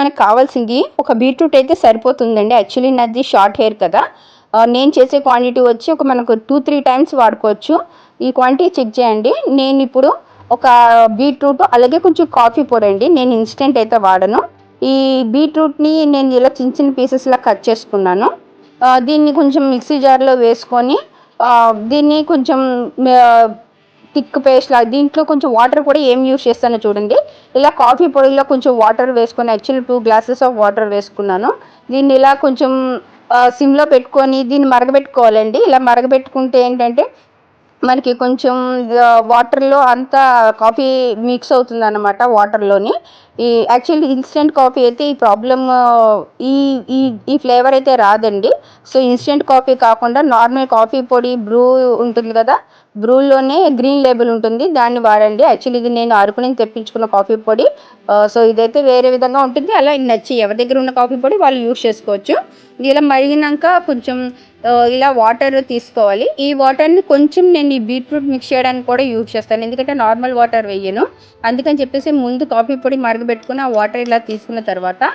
మనకు కావాల్సింది ఒక బీట్రూట్ అయితే సరిపోతుందండి. యాక్చువల్లీ నాది షార్ట్ హెయిర్ కదా. నేను చేసే క్వాంటిటీ వచ్చి ఒక మనకు టూ త్రీ టైమ్స్ వాడుకోవచ్చు. ఈ క్వాంటిటీ చెక్ చేయండి. నేను ఇప్పుడు ఒక బీట్రూట్ అలాగే కొంచెం కాఫీ పొడండి. నేను ఇన్స్టెంట్ అయితే వాడను. ఈ బీట్రూట్ని నేను ఇలా చిన్న చిన్న పీసెస్లా కట్ చేసుకున్నాను. దీన్ని కొంచెం మిక్సీ జార్లో వేసుకొని దీన్ని కొంచెం థిక్ పేస్ట్ లాగా దీంట్లో కొంచెం వాటర్ కూడా ఏం యూస్ చేస్తానో చూడండి. ఇలా కాఫీ పొడిలో కొంచెం వాటర్ వేసుకొని actually two glasses of water వేసుకున్నాను. దీన్ని ఇలా కొంచెం సిమ్లో పెట్టుకొని దీన్ని మరగబెట్టుకోవాలండి. ఇలా మరగబెట్టుకుంటే ఏంటంటే మనకి కొంచెం వాటర్లో అంతా కాఫీ మిక్స్ అవుతుంది అనమాట వాటర్లోని. ఈ యాక్చువల్లీ ఇన్స్టెంట్ కాఫీ అయితే ఈ ప్రాబ్లమ్ ఈ ఈ ఈ ఫ్లేవర్ అయితే రాదండి. సో ఇన్స్టెంట్ కాఫీ కాకుండా నార్మల్ కాఫీ పొడి బ్రూ ఉంటుంది కదా బ్రూలోనే గ్రీన్ లేబుల్ ఉంటుంది. దాన్ని వాడండి. యాక్చువల్లీ ఇది నేను అరకు నుంచి తెప్పించుకున్న కాఫీ పొడి. సో ఇదైతే వేరే విధంగా ఉంటుంది. అలా నచ్చి ఎవరి దగ్గర ఉన్న కాఫీ పొడి వాళ్ళు యూస్ చేసుకోవచ్చు. ఇలా మరిగినాక కొంచెం ఇలా వాటర్ తీసుకోవాలి. ఈ వాటర్ని కొంచెం నేను ఈ బీట్రూట్ మిక్స్ చేయడానికి కూడా యూజ్ చేస్తాను. ఎందుకంటే నార్మల్ వాటర్ వేయను. అందుకని చెప్పేసి ముందు కాఫీ పొడి మరగబెట్టుకుని ఆ వాటర్ ఇలా తీసుకున్న తర్వాత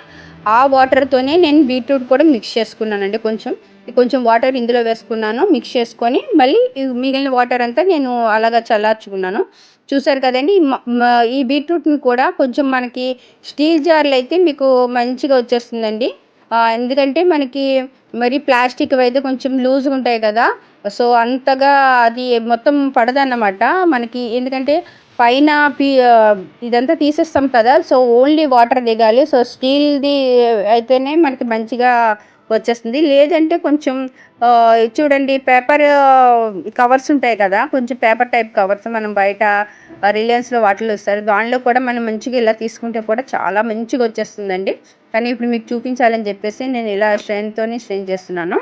ఆ వాటర్తోనే నేను బీట్రూట్ కూడా మిక్స్ చేసుకున్నానండి కొంచెం. కొంచెం వాటర్ ఇందులో వేసుకున్నాను మిక్స్ చేసుకొని మళ్ళీ మిగిలిన వాటర్ అంతా నేను అలాగా చల్లార్చుకున్నాను. చూసారు కదండి ఈ మ- ఈ బీట్రూట్ని కూడా కొంచెం మనకి స్టీల్ జార్లు అయితే మీకు మంచిగా వచ్చేస్తుందండి. ఎందుకంటే మనకి మరి ప్లాస్టిక్ అయితే కొంచెం లూజ్గా ఉంటాయి కదా. సో అంతగా అది మొత్తం పడదన్నమాట. మనకి ఎందుకంటే పైన పీ ఇదంతా తీసేస్తాం కదా. సో ఓన్లీ వాటర్ దిగాలి. సో స్టీల్ది అయితేనే మనకి మంచిగా వచ్చేస్తుంది. లేదంటే కొంచెం చూడండి పేపర్ కవర్స్ ఉంటాయి కదా కొంచెం పేపర్ టైప్ కవర్స్ మనం బయట రిలయన్స్లో వాటిలో ఇస్తారు. దానిలో కూడా మనం మంచిగా ఇలా తీసుకుంటే కూడా చాలా మంచిగా వచ్చేస్తుందండి. కానీ ఇప్పుడు మీకు చూపించాలని చెప్పేసి నేను ఇలా స్ట్రెయిన్తో స్ట్రెయిన్ చేస్తున్నాను.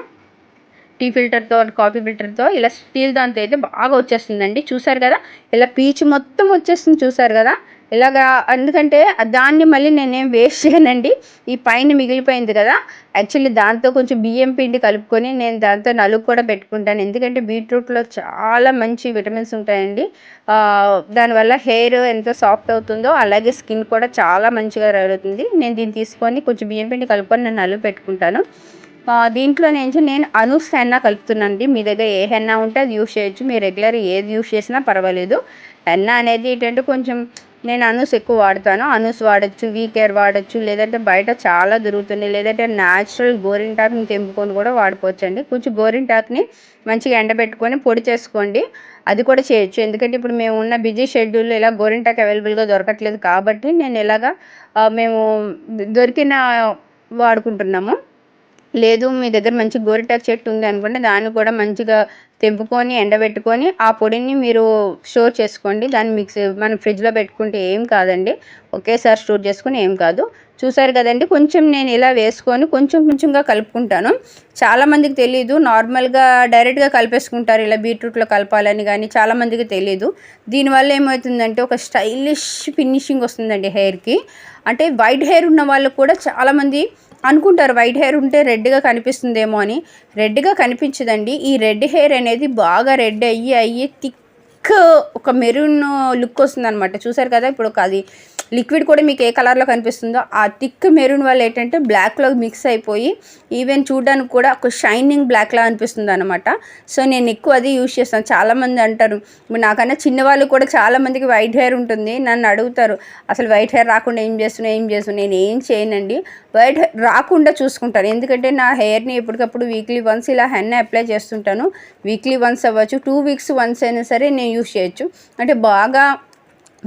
టీ ఫిల్టర్తో కాఫీ ఫిల్టర్తో ఇలా స్టీల్ దాంతో అయితే బాగా వచ్చేస్తుందండి. చూసారు కదా ఇలా పీచు మొత్తం వచ్చేస్తుంది. చూసారు కదా ఇలాగా ఎందుకంటే దాన్ని మళ్ళీ నేనేం వేస్ట్ చేయనండి. ఈ పైన మిగిలిపోయింది కదా. యాక్చువల్లీ దాంతో కొంచెం బియ్యం పిండి కలుపుకొని నేను దాంతో నలుగు కూడా పెట్టుకుంటాను. ఎందుకంటే బీట్రూట్లో చాలా మంచి విటమిన్స్ ఉంటాయండి. దానివల్ల హెయిర్ ఎంత సాఫ్ట్ అవుతుందో అలాగే స్కిన్ కూడా చాలా మంచిగా అవుతుంది నేను దీన్ని తీసుకొని కొంచెం బియ్యం పిండి కలుపుకొని నేను నలుగు పెట్టుకుంటాను. దీంట్లో నుంచి నేను అనూస్ హెన్నా కలుపుతున్నానండి. మీ దగ్గర ఏ హెన్నా ఉంటే అది యూస్ చేయొచ్చు. మీరు రెగ్యులర్ ఏది యూస్ చేసినా పర్వాలేదు. హెన్నా అనేది ఏంటంటే కొంచెం నేను అనూస్ ఎక్కువ వాడతాను. అనూస్ వాడచ్చు వీ కేర్ వాడచ్చు లేదంటే బయట చాలా దొరుకుతుంది. లేదంటే న్యాచురల్ గోరింటాకుని తెంపుకొని కూడా వాడుకోవచ్చు అండి కొంచెం గోరింటాకుని మంచిగా ఎండబెట్టుకొని పొడి చేసుకోండి. అది కూడా చేయొచ్చు. ఎందుకంటే ఇప్పుడు మేము ఉన్న బిజీ షెడ్యూల్లో ఇలా గోరింటాకు అవైలబుల్గా దొరకట్లేదు కాబట్టి నేను ఇలాగా మేము దొరికిన వాడుకుంటున్నాము. లేదు మీ దగ్గర మంచి గోరింటాకు చెట్టు ఉంది అనుకుంటే దాన్ని కూడా మంచిగా తెంపుకొని ఎండబెట్టుకొని ఆ పొడిని మీరు స్టోర్ చేసుకోండి. దాన్ని మిక్స్ మనం ఫ్రిడ్జ్లో పెట్టుకుంటే ఏం కాదండి. ఒకేసారి స్టోర్ చేసుకుని ఏం కాదు. చూసారు కదండి కొంచెం నేను ఇలా వేసుకొని కొంచెం కొంచెంగా కలుపుకుంటాను. చాలామందికి తెలియదు నార్మల్గా డైరెక్ట్గా కలిపేసుకుంటారు. ఇలా బీట్రూట్లో కలపాలని కానీ చాలామందికి తెలియదు దీనివల్ల ఏమవుతుందంటే ఒక స్టైలిష్ ఫినిషింగ్ వస్తుందండి హెయిర్కి. అంటే వైట్ హెయిర్ ఉన్న వాళ్ళు కూడా చాలామంది అనుకుంటారు వైట్ హెయిర్ ఉంటే రెడ్గా కనిపిస్తుందేమో అని. రెడ్గా కనిపించదండి. ఈ రెడ్ హెయిర్ అనేది బాగా రెడ్ అయ్యి అయ్యి థిక్ ఒక మెరూన్ లుక్ వస్తుంది అనమాట చూసారు కదా ఇప్పుడు ఒక అది లిక్విడ్ కూడా మీకు ఏ కలర్లో కనిపిస్తుందో ఆ థిక్ మెరూన్ వల్ల ఏంటంటే బ్లాక్లో మిక్స్ అయిపోయి ఈవెన్ చూడడానికి కూడా ఒక షైనింగ్ బ్లాక్లా అనిపిస్తుంది అనమాట సో నేను ఎక్కువ అది యూజ్ చేస్తాను. చాలామంది అంటారు ఇప్పుడు నాకన్నా చిన్నవాళ్ళు కూడా చాలామందికి వైట్ హెయిర్ ఉంటుంది. నన్ను అడుగుతారు అసలు వైట్ హెయిర్ రాకుండా ఏం చేస్తున్నావు? ఏం చేస్తున్నావు? నేను ఏం చేయనండి. వైట్ హెయిర్ రాకుండా చూసుకుంటాను. ఎందుకంటే నా హెయిర్ని ఎప్పటికప్పుడు వీక్లీ వన్స్ ఇలా హెన్న అప్లై చేస్తుంటాను. వీక్లీ వన్స్ అవ్వచ్చు టూ వీక్స్ వన్స్ అయినా సరే నేను యూస్ చేయొచ్చు. అంటే బాగా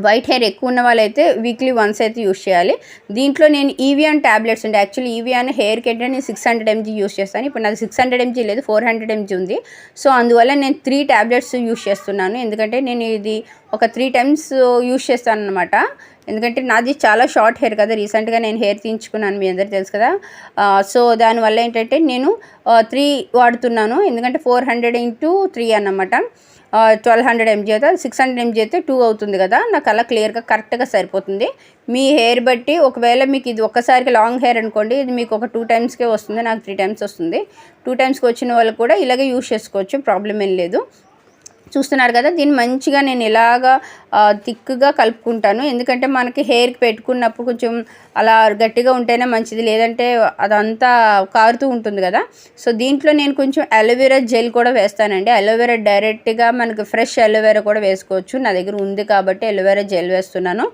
వైట్ హెయిర్ ఎక్కువ ఉన్న వాళ్ళైతే వీక్లీ వన్స్ అయితే యూస్ చేయాలి. దీంట్లో నేను ఈవియాన్ ట్యాబ్లెట్స్ ఉంటాయి యాక్చువల్లీ ఈవియాన్ హెయిర్కి ఏంటంటే నేను సిక్స్ హండ్రెడ్ ఎంజీ యూస్ చేస్తాను. ఇప్పుడు నాది సిక్స్ హండ్రెడ్ ఎంజీ లేదు ఫోర్ హండ్రెడ్ ఎంజీ ఉంది. సో అందువల్ల నేను త్రీ ట్యాబ్లెట్స్ యూస్ చేస్తున్నాను. ఎందుకంటే నేను ఇది ఒక త్రీ టైమ్స్ యూస్ చేస్తాను అనమాట ఎందుకంటే నాది చాలా షార్ట్ హెయిర్ కదా రీసెంట్గా నేను హెయిర్ తీయించుకున్నాను మీ అందరికి తెలుసు కదా. సో దానివల్ల ఏంటంటే నేను త్రీ వాడుతున్నాను. ఎందుకంటే ఫోర్ హండ్రెడ్ ఇంటూ త్రీ అన్నమాట. Twelve hundred M G six hundred M G two అవుతుంది కదా. నాకు అలా క్లియర్గా కరెక్ట్గా సరిపోతుంది. మీ హెయిర్ బట్టి ఒకవేళ మీకు ఇది ఒక్కసారికి లాంగ్ హెయిర్ అనుకోండి ఇది మీకు ఒక టూ టైమ్స్కే వస్తుంది నాకు త్రీ టైమ్స్ వస్తుంది. టూ టైమ్స్కి వచ్చిన వాళ్ళు కూడా ఇలాగే యూస్ చేసుకోవచ్చు ప్రాబ్లం ఏం లేదు. చూస్తున్నారు కదా దీన్ని మంచిగా నేను ఇలాగా థిక్గా కలుపుకుంటాను. ఎందుకంటే మనకి హెయిర్కి పెట్టుకున్నప్పుడు కొంచెం అలా గట్టిగా ఉంటేనే మంచిది లేదంటే అదంతా కారుతూ ఉంటుంది కదా. సో దీంట్లో నేను కొంచెం అలోవెరా జెల్ కూడా వేస్తానండి. అలోవెరా డైరెక్ట్గా మనకి ఫ్రెష్ అలోవెరా కూడా వేసుకోవచ్చు. నా దగ్గర ఉంది కాబట్టి అలోవెరా జెల్ వేస్తున్నాను.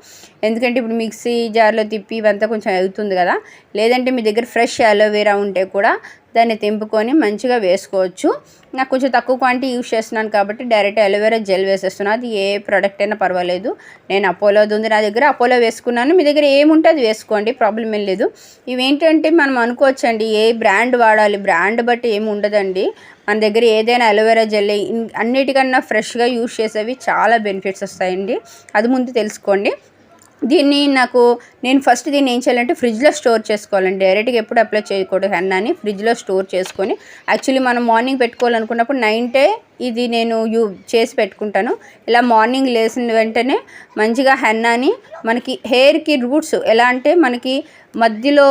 ఎందుకంటే ఇప్పుడు మిక్సీ జార్లో తిప్పి ఇవంతా కొంచెం అవుతుంది కదా. లేదంటే మీ దగ్గర ఫ్రెష్ అలోవెరా ఉంటే కూడా దాన్ని తెంపుకొని మంచిగా వేసుకోవచ్చు. నాకు కొంచెం తక్కువ క్వాంటిటీ యూస్ చేస్తున్నాను కాబట్టి డైరెక్ట్ అలోవెరా జెల్ వేసేస్తున్నాను అది ఏ ప్రోడక్ట్ అయినా పర్వాలేదు. నేను అపోలోది ఉంది నా దగ్గర. అపోలో వేసుకున్నాను. మీ దగ్గర ఏముంటే అది వేసుకోండి. ప్రాబ్లం ఏం లేదు. ఇవేంటంటే మనం అనుకోవచ్చండి. ఏ బ్రాండ్ వాడాలి? బ్రాండ్ బట్టి ఏమి ఉండదండి. మన దగ్గర ఏదైనా అలోవెరా జెల్ అన్నిటికన్నా ఫ్రెష్గా యూస్ చేసేవి చాలా బెనిఫిట్స్ వస్తాయండి. అది ముందు తెలుసుకోండి. దీన్ని నాకు నేను ఫస్ట్ దీన్ని ఏం చేయాలంటే ఫ్రిడ్జ్లో స్టోర్ చేసుకోవాలండి. డైరెక్ట్గా ఎప్పుడు అప్లై చేయకూడదు హెన్నాని ఫ్రిడ్జ్లో స్టోర్ చేసుకొని యాక్చువల్లీ మనం మార్నింగ్ పెట్టుకోవాలనుకున్నప్పుడు నైన్టే ఇది నేను యూ చేసి పెట్టుకుంటాను. ఇలా మార్నింగ్ లేచిన వెంటనే మంచిగా హెన్నాని మనకి హెయిర్కి రూట్స్ ఎలా అంటే మనకి మధ్యలో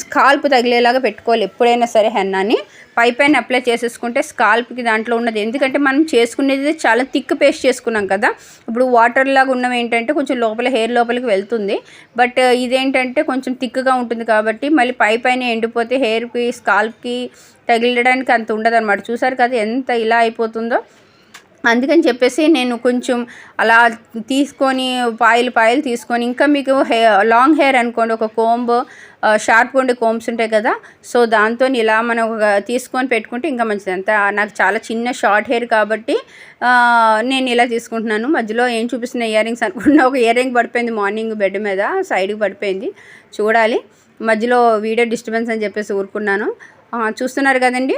స్కాల్ప్ తగిలేలాగా పెట్టుకోవాలి ఎప్పుడైనా సరే హెన్నాని. పై పైన అప్లై చేసేసుకుంటే స్కాల్ప్కి దాంట్లో ఉన్నది. ఎందుకంటే మనం చేసుకునేది చాలా థిక్ పేస్ట్ చేసుకున్నాం కదా. ఇప్పుడు వాటర్ లాగా ఉన్నవి ఏంటంటే కొంచెం లోపల హెయిర్ లోపలికి వెళ్తుంది. బట్ ఇదేంటంటే కొంచెం థిక్గా ఉంటుంది కాబట్టి మళ్ళీ పై పైన ఎండిపోతే హెయిర్కి స్కాల్ప్కి తగిలడానికి అంత ఉండదు అనమాట చూసారు కదా ఎంత ఇలా అయిపోతుంది అందుకని చెప్పేసి నేను కొంచెం అలా తీసుకొని పాయలు పాయలు తీసుకొని ఇంకా మీకు హే లాంగ్ హెయిర్ అనుకోండి ఒక కోంబ్ షార్ప్ ఉండే కోంబ్స్ ఉంటాయి కదా సో దాంతో ఇలా మనం ఒక తీసుకొని పెట్టుకుంటే ఇంకా మంచిది. అంత నాకు చాలా చిన్న షార్ట్ హెయిర్ కాబట్టి నేను ఇలా తీసుకుంటున్నాను. మధ్యలో ఏం చూపిస్తున్న ఇయర్ రింగ్స్ అనుకున్నా ఒక ఇయర్ రింగ్ పడిపోయింది మార్నింగ్ బెడ్ మీద సైడ్కి పడిపోయింది. చూడాలి. మధ్యలో వీడియో డిస్టర్బెన్స్ అని చెప్పేసి ఊరుకున్నాను. చూస్తున్నారు కదండి?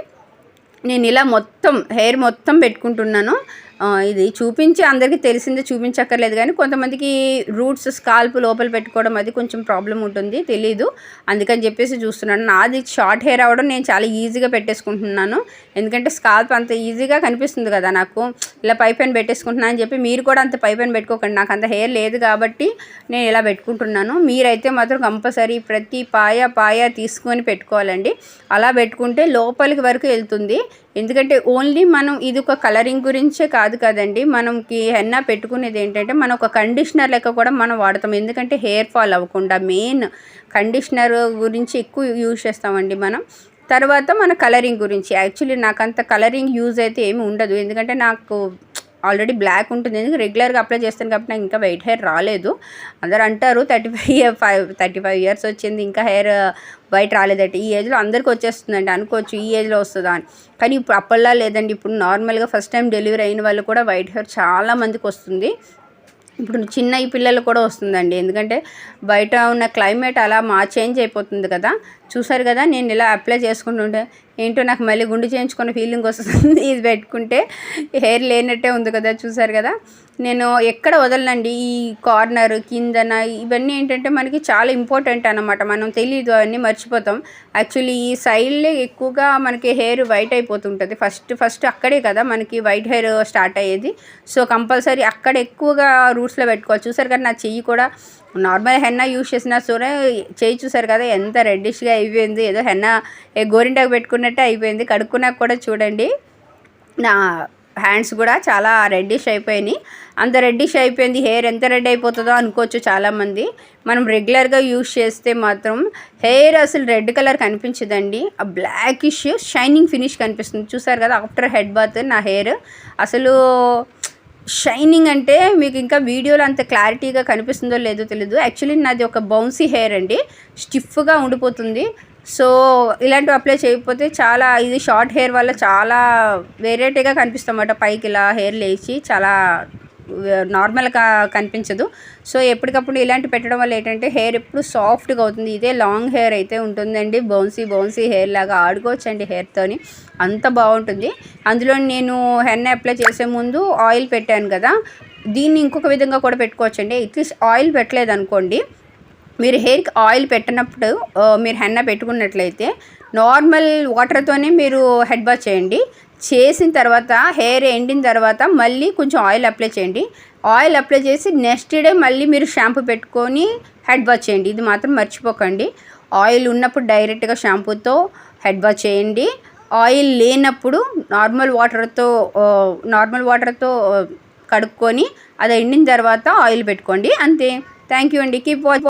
నేను ఇలా మొత్తం హెయిర్ మొత్తం పెట్టుకుంటున్నాను. ఇది చూపించి అందరికీ తెలిసిందే చూపించక్కర్లేదు కానీ కొంతమందికి రూట్స్ స్కాల్ప్ లోపల పెట్టుకోవడం అది కొంచెం ప్రాబ్లం ఉంటుంది తెలీదు. అందుకని చెప్పేసి చూస్తున్నాను. నాది షార్ట్ హెయిర్ అవ్వడం నేను చాలా ఈజీగా పెట్టేసుకుంటున్నాను. ఎందుకంటే స్కాల్ప్ అంత ఈజీగా కనిపిస్తుంది కదా నాకు. ఇలా పై పైన పెట్టేసుకుంటున్నాను అని చెప్పి మీరు కూడా అంత పై పైన పెట్టుకోకండి. నాకు అంత హెయిర్ లేదు కాబట్టి నేను ఇలా పెట్టుకుంటున్నాను. మీరైతే మాత్రం కంపల్సరీ ప్రతి పాయ పాయ తీసుకొని పెట్టుకోవాలండి. అలా పెట్టుకుంటే లోపలికి వరకు వెళ్తుంది. ఎందుకంటే ఓన్లీ మనం ఇది ఒక కలరింగ్ గురించే కాదు కదండి. మనకి హెన్నా పెట్టుకునేది ఏంటంటే మనం ఒక కండిషనర్ లెక్క కూడా మనం వాడతాం. ఎందుకంటే హెయిర్ ఫాల్ అవ్వకుండా మెయిన్ కండిషనర్ గురించి ఎక్కువ యూజ్ చేస్తామండి మనం. తర్వాత మన కలరింగ్ గురించి. యాక్చువల్లీ నాకు అంత కలరింగ్ యూజ్ అయితే ఏమి ఉండదు. ఎందుకంటే నాకు ఆల్రెడీ బ్లాక్ ఉంటుంది. ఎందుకంటే రెగ్యులర్గా అప్లై చేస్తాను కాబట్టి నాకు ఇంకా వైట్ హెయిర్ రాలేదు. అందరు అంటారు thirty five five thirty five years వచ్చింది. ఇంకా హెయిర్ వైట్ రాలేదంటే ఈ ఏజ్లో అందరికీ వచ్చేస్తుందండి. అనుకోవచ్చు ఈ ఏజ్లో వస్తుందా అని. కానీ ఇప్పుడు అప్పట్లో లేదండి. ఇప్పుడు నార్మల్గా ఫస్ట్ టైం డెలివరీ అయిన వాళ్ళు కూడా వైట్ హెయిర్ చాలా మందికి వస్తుంది. ఇప్పుడు చిన్న ఈ పిల్లలు కూడా వస్తుందండి. ఎందుకంటే బయట ఉన్న క్లైమేట్ అలా మా చేంజ్ అయిపోతుంది కదా. చూసారు కదా నేను ఇలా అప్లై చేసుకుంటుంటే ఏంటో నాకు మళ్ళీ గుండు చేయించుకున్న ఫీలింగ్ వస్తుంది. ఇది పెట్టుకుంటే హెయిర్ లేనట్టే ఉంది కదా చూసారు కదా? నేను ఎక్కడ వదలనండి ఈ కార్నర్ కిందన ఇవన్నీ ఏంటంటే మనకి చాలా ఇంపార్టెంట్ అనమాట మనం తెలియదు అవన్నీ మర్చిపోతాం. యాక్చువల్లీ ఈ సైడ్లే ఎక్కువగా మనకి హెయిర్ వైట్ అయిపోతుంటుంది. ఫస్ట్ ఫస్ట్ అక్కడే కదా మనకి వైట్ హెయిర్ స్టార్ట్ అయ్యేది. సో కంపల్సరీ అక్కడ ఎక్కువగా రూట్స్లో పెట్టుకోవాలి. చూసారు కదా నా చెయ్యి కూడా నార్మల్ హెన్నా యూస్ చేసినా సరే చేయి చూసారు కదా ఎంత రెడ్డిష్గా అయిపోయింది. ఏదో హెన్నా ఏ గోరింటాకు పెట్టుకున్నట్టే అయిపోయింది. కడుక్కున్నాక కూడా చూడండి. నా హ్యాండ్స్ కూడా చాలా రెడ్డిష్ అయిపోయినాయి. అంత రెడ్డిష్ అయిపోయింది. హెయిర్ ఎంత రెడ్ అయిపోతుందో అనుకోవచ్చు చాలామంది. మనం రెగ్యులర్గా యూజ్ చేస్తే మాత్రం హెయిర్ అసలు రెడ్ కలర్ కనిపించదండి. ఆ బ్లాకిష్ షైనింగ్ ఫినిష్ కనిపిస్తుంది. చూసారు కదా ఆఫ్టర్ హెడ్ బాత్ నా హెయిర్ అసలు షైనింగ్ అంటే మీకు ఇంకా వీడియోలో అంత క్లారిటీగా కనిపిస్తుందో లేదో తెలియదు యాక్చువల్లీ నాది ఒక బౌన్సీ హెయిర్ అండి. స్టిఫ్గా ఉండిపోతుంది. సో ఇలాంటివి అప్లై చేయకపోతే చాలా ఇది షార్ట్ హెయిర్ వల్ల చాలా వెరైటీగా కనిపిస్తామట పైకి ఇలా హెయిర్ లేచి చాలా నార్మల్గా కనిపించదు. సో ఎప్పటికప్పుడు ఇలాంటి పెట్టడం వల్ల ఏంటంటే హెయిర్ ఎప్పుడు సాఫ్ట్గా అవుతుంది. ఇదే లాంగ్ హెయిర్ అయితే ఉంటుందండి. బౌన్సీ బౌన్సీ హెయిర్ లాగా ఆడుకోవచ్చండి హెయిర్తోని. అంత బాగుంటుంది. అందులో నేను హెన్న అప్లై చేసే ముందు ఆయిల్ పెట్టాను కదా. దీన్ని ఇంకొక విధంగా కూడా పెట్టుకోవచ్చండి. అట్లీస్ట్ ఆయిల్ పెట్టలేదు అనుకోండి మీరు హెయిర్కి ఆయిల్ పెట్టినప్పుడు మీరు హెన్న పెట్టుకున్నట్లయితే నార్మల్ వాటర్తోనే మీరు హెడ్ బాత్ చేయండి. చేసిన తర్వాత హెయిర్ ఎండిన తర్వాత మళ్ళీ కొంచెం ఆయిల్ అప్లై చేయండి. ఆయిల్ అప్లై చేసి నెక్స్ట్ డే మళ్ళీ మీరు షాంపూ పెట్టుకొని హెడ్ వాష్ చేయండి. ఇది మాత్రం మర్చిపోకండి. ఆయిల్ ఉన్నప్పుడు డైరెక్ట్గా షాంపూతో హెడ్ వాష్ చేయండి. ఆయిల్ లేనప్పుడు నార్మల్ వాటర్తో నార్మల్ వాటర్తో కడుక్కొని అది ఎండిన తర్వాత ఆయిల్ పెట్టుకోండి. అంతే. థ్యాంక్ యూ అండి. Keep watch